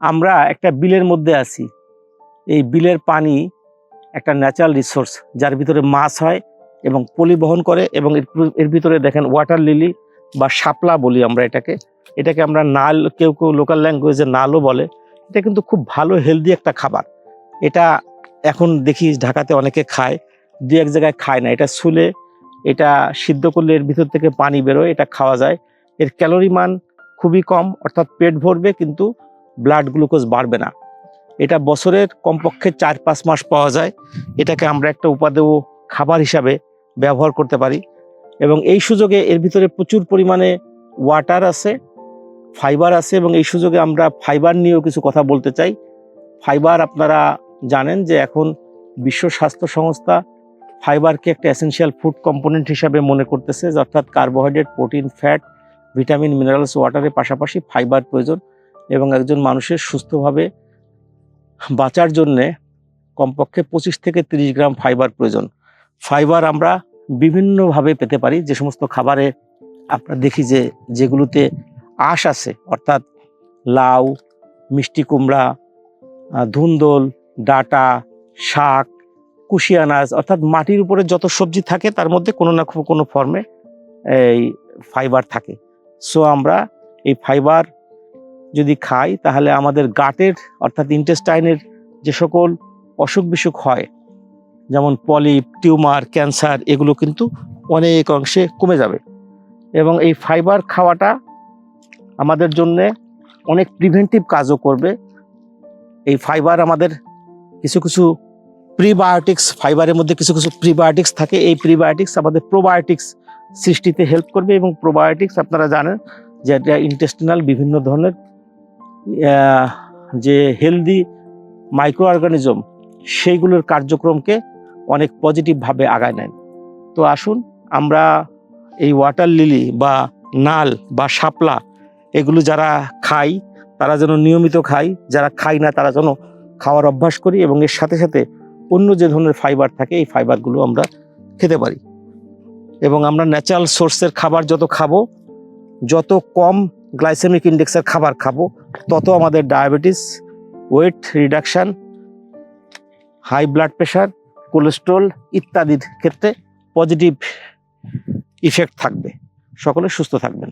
আমরা একটা বিলের মধ্যে আছি। এই বিলের পানি একটা ন্যাচারাল রিসোর্স যার ভিতরে মাছ হয় এবং পরিবহন করে এবং এর এর ভিতরে দেখেন ওয়াটার লিলি বা শাপলা বলি আমরা এটাকে। এটাকে আমরা নাল, কেউ কেউ লোকাল ল্যাঙ্গুয়েজে নালও বলে। এটা কিন্তু খুব ভালো হেলদি একটা খাবার। এটা এখন দেখি ঢাকাতে অনেকে খায়, দু এক জায়গায় খায় না। এটা শুলে, এটা সিদ্ধ করলে এর ভিতর থেকে পানি বেরোয়, এটা খাওয়া যায়। এর ক্যালোরি মান খুবই কম, অর্থাৎ পেট ভরবে কিন্তু ব্লাড গ্লুকোজ বাড়বে না। এটা বছরের কমপক্ষে চার পাঁচ মাস পাওয়া যায়। এটাকে আমরা একটা উপাদেয় খাবার হিসাবে ব্যবহার করতে পারি। এবং এই সুযোগে এর ভিতরে প্রচুর পরিমাণে ওয়াটার আছে ফাইবার আছে এবং এই সুযোগে আমরা ফাইবার নিয়েও কিছু কথা বলতে চাই। ফাইবার আপনারা জানেন যে এখন বিশ্ব স্বাস্থ্য সংস্থা ফাইবারকে একটা এসেনশিয়াল ফুড কম্পোনেন্ট হিসাবে মনে করতেছে। অর্থাৎ carbohydrate protein fat vitamin minerals ওয়াটারের পাশাপাশি ফাইবার প্রয়োজন। এবং একজন মানুষের সুস্থভাবে বাঁচার জন্যে কমপক্ষে পঁচিশ থেকে তিরিশ গ্রাম ফাইবার প্রয়োজন। ফাইবার আমরা বিভিন্নভাবে পেতে পারি। যে সমস্ত খাবারে আমরা দেখি যে যেগুলোতে আঁশ আছে, অর্থাৎ লাউ, মিষ্টি কুমড়া ধুন্দল, ডাটা, শাক কুশিয়ানাজ অর্থাৎ মাটির উপরে যত সবজি থাকে, তার মধ্যে কোনো না কোনো ফর্মে এই ফাইবার থাকে। সো আমরা এই ফাইবার যদি খাই, তাহলে আমাদের গাটের, অর্থাৎ ইন্টেস্টাইনের যে সকল অসুখ বিসুখ হয়, যেমন পলিপ, টিউমার, ক্যান্সার, এগুলো কিন্তু অনেক অংশে কমে যাবে। এবং এই ফাইবার খাওয়াটা আমাদের জন্য অনেক প্রিভেন্টিভ কাজও করবে। এই ফাইবার আমাদের কিছু কিছু প্রিবায়োটিক্স ফাইবারের মধ্যে কিছু কিছু প্রিবায়োটিক্স থাকে। এই প্রিবায়োটিক্স আমাদের প্রোবায়োটিক্স সৃষ্টিতে হেল্প করবে এবং প্রোবায়োটিক্স আপনারা জানেন যে ইন্টেস্টিনাল বিভিন্ন ধরনের যে হেলদি মাইক্রো অর্গানিজম সেইগুলোর কার্যক্রমকে অনেক পজিটিভভাবে আগায় নেন তো আসুন, আমরা এই ওয়াটার লিলি বা নাল বা শাপলা, এগুলো যারা খাই, তারা যেন নিয়মিত খাই, যারা খাই না, তারা যেন খাওয়ার অভ্যাস করি এবং এর সাথে সাথে অন্য যে ধরনের ফাইবার থাকে, এই ফাইবারগুলো আমরা খেতে পারি। এবং আমরা ন্যাচারাল সোর্সের খাবার যত খাব যত কম গ্লাইসেমিক ইন্ডেক্সের খাবার খাব, তত আমাদের diabetes, weight reduction, high blood pressure, cholesterol ইত্যাদির ক্ষেত্রে পজিটিভ ইফেক্ট থাকবে। সকলে সুস্থ থাকবেন।